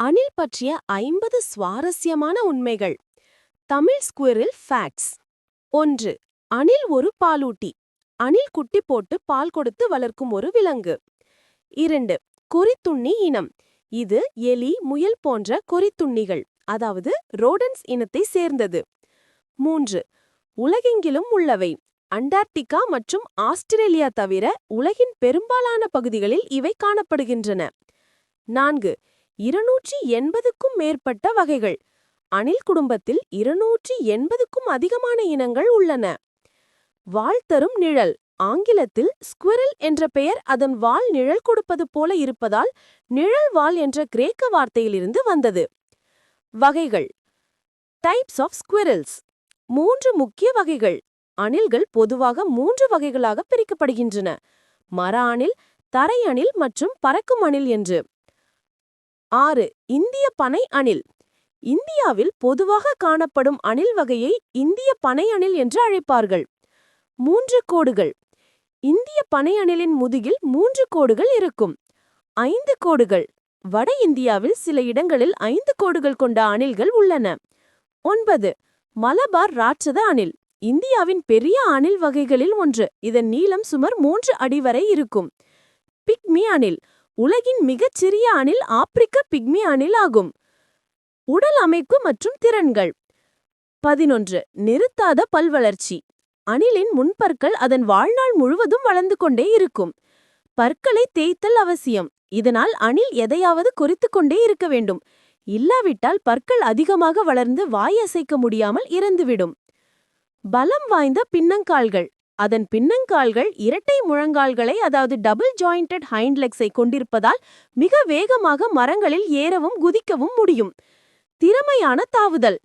அணில் பற்றிய ஐம்பது சுவாரஸ்யமான உண்மைகள். தமிழ் ஸ்குவரில் ஃபேக்ட்ஸ் ஒன்று அணில் ஒரு பாலூட்டி. அணில் குட்டி போட்டு பால் கொடுத்து வளர்க்கும் ஒரு விலங்கு. இரண்டு கொறித்துண்ணி இனம். இது எலி முயல் போன்ற கொறித்துண்ணிகள் அதாவது ரோடன்ஸ் இனத்தை சேர்ந்தது. மூன்று உலகெங்கிலும் உள்ளவை. அண்டார்டிகா மற்றும் ஆஸ்திரேலியா தவிர உலகின் பெரும்பாலான பகுதிகளில் இவை காணப்படுகின்றன. நான்கு இருநூற்றி எண்பதுக்கும் மேற்பட்ட வகைகள். அணில் குடும்பத்தில் இருநூற்றி எண்பதுக்கும் அதிகமான இனங்கள் உள்ளன. வால் தரும் நிழல். ஆங்கிலத்தில் ஸ்குவிரல் என்ற பெயர் அதன் வால் நிழல் கொடுப்பது போல இருப்பதால் நிழல் வால் என்ற கிரேக்க வார்த்தையிலிருந்து வந்தது. வகைகள். Types of squirrels. மூன்று முக்கிய வகைகள். அணில்கள் பொதுவாக மூன்று வகைகளாக பிரிக்கப்படுகின்றன. மர அணில் தரை அணில் மற்றும் பறக்கும் அணில் என்று. ஆறு இந்திய பனை அணில். இந்தியாவில் பொதுவாக காணப்படும் அணில் வகையை இந்திய பனை அணில் என்று அழைப்பார்கள். மூன்று கோடுகள். இந்திய பனை அணிலின் முதுகில் மூன்று கோடுகள் இருக்கும். ஐந்து கோடுகள். வட இந்தியாவில் சில இடங்களில் ஐந்து கோடுகள் கொண்ட அணில்கள் உள்ளன. ஒன்பது. மலபார் ராட்சத அணில். இந்தியாவின் பெரிய அணில் வகைகளில் ஒன்று. இதன் நீளம் சுமார் மூன்று அடி வரை இருக்கும். பிக்மி அணில். உலகின் மிகச் சிறிய அணில் ஆப்பிரிக்க பிக்மி அணில் ஆகும். உடல் அமைப்பு மற்றும் திறன்கள். பதினொன்று. நிறுத்தாத பல்வளர்ச்சி. அணிலின் முன்பற்கள் அதன் வாழ்நாள் முழுவதும் வளர்ந்து கொண்டே இருக்கும். பற்களை தேய்த்தல் அவசியம். இதனால் அணில் எதையாவது குறித்து கொண்டே இருக்க வேண்டும். இல்லாவிட்டால் பற்கள் அதிகமாக வளர்ந்து வாய் அசைக்க முடியாமல் இறந்துவிடும். பலம் வாய்ந்த பின்னங்கால்கள். அதன் பின்னங்கால்கள் இரட்டை முழங்கால்களை அதாவது டபுள் ஜாயிண்டட் ஹைண்ட்லெக்ஸை கொண்டிருப்பதால் மிக வேகமாக மரங்களில் ஏறவும் குதிக்கவும் முடியும். திறமையான தாவுதல்.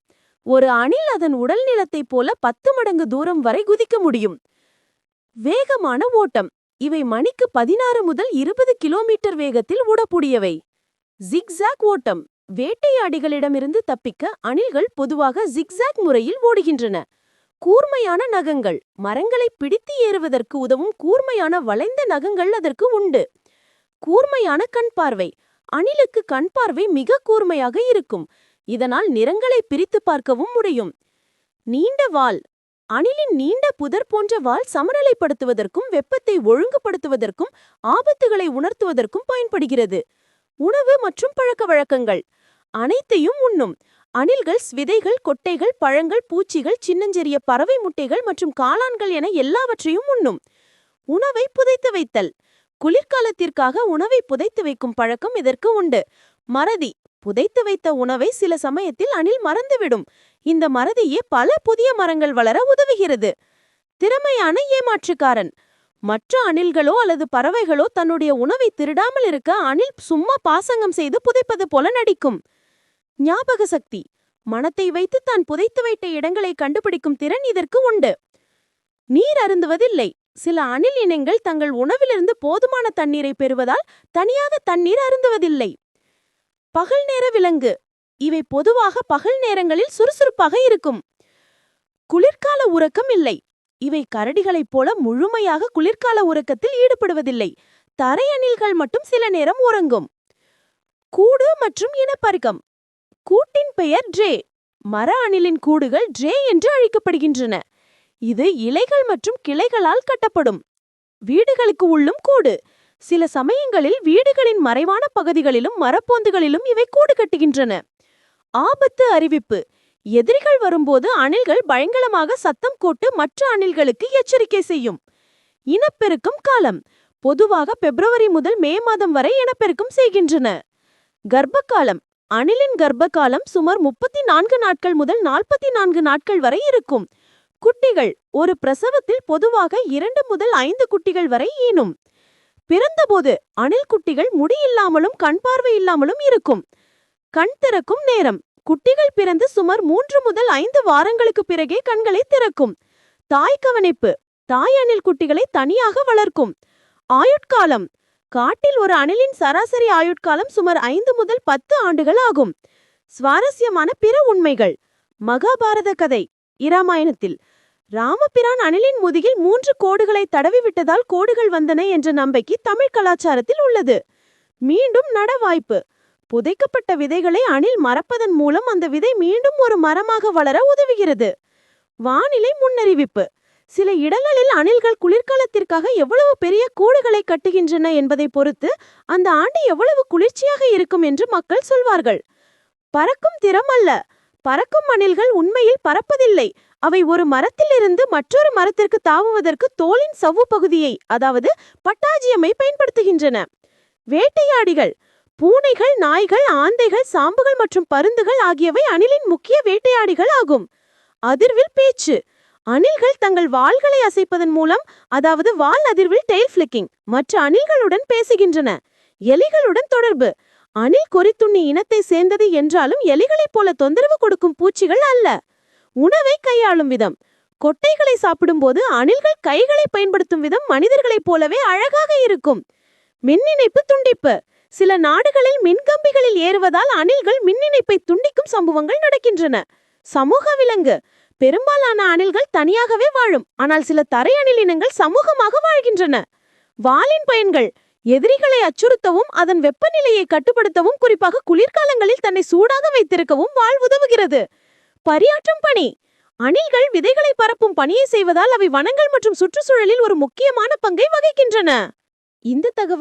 ஒரு அணில் அதன் உடல் நிலத்தைப் போல பத்து மடங்கு தூரம் வரை குதிக்க முடியும். வேகமான ஓட்டம். இவை மணிக்கு பதினாறு முதல் இருபது கிலோமீட்டர் வேகத்தில் ஓடக்கூடியவை. ஜிக்ஸாக் ஓட்டம். வேட்டையாடிகளிடமிருந்து தப்பிக்க அணில்கள் பொதுவாக ஜிக்ஸாக் முறையில் ஓடுகின்றன. கூர்மையான நகங்கள். மரங்களை பிடித்து ஏறுவதற்கு உதவும் கூர்மையான வளைந்த நகங்கள் அதற்கு உண்டு. கூர்மையான கண் பார்வை. அணிலுக்கு கண் பார்வை மிக கூர்மையாக இருக்கும். இதனால் நிறங்களை பிரித்து பார்க்கவும் முடியும். நீண்ட வால். அணிலின் நீண்ட புதர் போன்ற வால் சமநிலைப்படுத்துவதற்கும் வெப்பத்தை ஒழுங்குபடுத்துவதற்கும் ஆபத்துகளை உணர்த்துவதற்கும் பயன்படுகிறது. உணவு மற்றும் பழக்க வழக்கங்கள். அனைத்தையும் உண்ணும். அணில்கள் விதைகள் கொட்டைகள் பழங்கள் பூச்சிகள் சின்னஞ்சிறிய பறவை முட்டைகள் மற்றும் காளான்கள் என எல்லாவற்றையும் உண்ணும். உணவை புதைத்து வைத்தல். குளிர்காலத்திற்காக உணவை புதைத்து வைக்கும் பழக்கம் இதற்கு உண்டு. மறதி. புதைத்து வைத்த உணவை சில சமயத்தில் அணில் மறந்துவிடும். இந்த மறதியே பல புதிய மரங்கள் வளர உதவுகிறது. திறமையான ஏமாற்றுக்காரன். மற்ற அணில்களோ அல்லது பறவைகளோ தன்னுடைய உணவை திருடாமல் இருக்க அணில் சும்மா பாசங்கம் செய்து புதைப்பது போல நடிக்கும். ஞாபக சக்தி. மனத்தை வைத்து தான் புதைத்து வைத்த இடங்களை கண்டுபிடிக்கும் திறன் இதற்கு உண்டு. நீர் அருந்துவதில்லை. சில அணில் இனங்கள் தங்கள் உணவிலிருந்து போதுமான தண்ணீரை பெறுவதால் தனியாக தண்ணீர் அருந்துவதில்லை. பகல் நேர விலங்கு. இவை பொதுவாக பகல் நேரங்களில் சுறுசுறுப்பாக இருக்கும். குளிர்கால உறக்கம் இல்லை. இவை கரடிகளைப் போல முழுமையாக குளிர்கால உறக்கத்தில் ஈடுபடுவதில்லை. தரை அணில்கள் மட்டும் சில நேரம் உறங்கும். கூடு மற்றும் இனப்பருக்கம். கூட்டின் பெயர் ட்ரே மர அணிலின் கூடுகள் ட்ரே என்று அழைக்கப்படுகின்றன. இது இலைகள் மற்றும் கிளைகளால் கட்டப்படும். வீடுகளுக்கு உள்ளும் கூடு. சில சமயங்களில் வீடுகளின் மறைவான பகுதிகளிலும் மரப்போந்துகளிலும் இவை கூடு கட்டுகின்றன. ஆபத்து அறிவிப்பு. எதிரிகள் வரும்போது அணில்கள் பயங்கரமாக சத்தம் போட்டு மற்ற அணில்களுக்கு எச்சரிக்கை செய்யும். இனப்பெருக்கம் காலம். பொதுவாக பிப்ரவரி முதல் மே மாதம் வரை இனப்பெருக்கம் செய்கின்றன. கர்ப்பகாலம் அணிலின் கர்ப்பகாலம் சுமார் முப்பத்தி நான்கு நாட்கள் முதல் நாற்பத்தி நான்கு நாட்கள் வரை இருக்கும். குட்டிகள் ஒரு பிரசவத்தில் பொதுவாக இரண்டு முதல் ஐந்து குட்டிகள் வரை ஈனும். பிறந்தபோது அணில் குட்டிகள் முடியில்லாமலும் கண் பார்வை இல்லாமலும் இருக்கும். கண் திறக்கும் நேரம். குட்டிகள் பிறந்து சுமார் மூன்று முதல் ஐந்து வாரங்களுக்கு பிறகே கண்களை திறக்கும். தாய் கவனிப்பு. தாய் அணில் குட்டிகளை தனியாக வளர்க்கும். ஆயுட்காலம். காட்டில் ஒரு அணிலின் சராசரி ஆயுட்காலம் சுமார் ஐந்து முதல் பத்து ஆண்டுகள் ஆகும். சுவாரஸ்யமான பிற உண்மைகள். மகாபாரத கதை இராமாயணத்தில். ராமபிரான் அணிலின் முதுகில் மூன்று கோடுகளை தடவி விட்டதால் கோடுகள் வந்தன என்ற நம்பிக்கை தமிழ் கலாச்சாரத்தில் உள்ளது. மீண்டும் நட வாய்ப்பு புதைக்கப்பட்ட விதைகளை அணில் மறப்பதன் மூலம் அந்த விதை மீண்டும் ஒரு மரமாக வளர உதவுகிறது. வானிலை முன்னறிவிப்பு. சில இடங்களில் அணில்கள் குளிர்காலத்திற்காக எவ்வளவு பெரிய கூடுகளை கட்டுகின்றன என்பதை பொறுத்து அந்த ஆண்டு எவ்வளவு குளிர்ச்சியாக இருக்கும் என்று மக்கள் சொல்வார்கள். பறக்கும் திறம் அல்ல. பறக்கும் அணில்கள் உண்மையில் பறப்பதில்லை. அவை ஒரு மரத்திலிருந்து மற்றொரு மரத்திற்கு தாவுவதற்கு தோலின் சவ்வு பகுதியை அதாவது பட்டாஜியமை பயன்படுத்துகின்றன. வேட்டையாடிகள் பூனைகள் நாய்கள் ஆந்தைகள் சாம்புகள் மற்றும் பருந்துகள் ஆகியவை அணிலின் முக்கிய வேட்டையாடிகள் ஆகும். அதிர்வில் பேச்சு அணில்கள் தங்கள் வாள்களை அசைப்பதன் மூலம் அதாவது வால் அதிர்வில் டெய்ல் ஃபிளிக்கிங் மற்ற அணில்களுடன் பேசுகின்றன. எலிகளுடன் தொடர்பு. அணில் கொறித்துண்ணி இனத்தை சேர்ந்தது என்றாலும் எலிகளைப் போல தொந்தரவு கொடுக்கும் பூச்சிகள் அல்ல. உணவை கையாளும் விதம். கொட்டைகளை சாப்பிடும்போது அணில்கள் கைகளை பயன்படுத்தும் விதம் மனிதர்களைப் போலவே அழகாக இருக்கும். மின் இணைப்பு துண்டிப்பு. சில நாடுகளில் மின்கம்பிகளில் ஏறுவதால் அணில்கள் மின் இணைப்பை துண்டிக்கும் சம்பவங்கள் நடக்கின்றன. சமூக விலங்கு. பெரும்பாலான அணில்கள் தனியாகவே வாழும். ஆனால் சில தரை அணில் இனங்கள் சமூகமாக வாழ்கின்றன. வாலின் பயன்கள் எதிரிகளை அச்சுறுத்தவும் அதன் வெப்பநிலையை கட்டுப்படுத்தவும் குறிப்பாக குளிர்காலங்களில் தன்னை சூடாக வைத்திருக்கவும் வாழ் உதவுகிறது பரியாற்றும் பணி. அணில்கள் விதைகளை பரப்பும் பணியை செய்வதால் அவை வனங்கள் மற்றும் சுற்றுச்சூழலில் ஒரு முக்கியமான பங்கை வகிக்கின்றன. இந்த தகவல்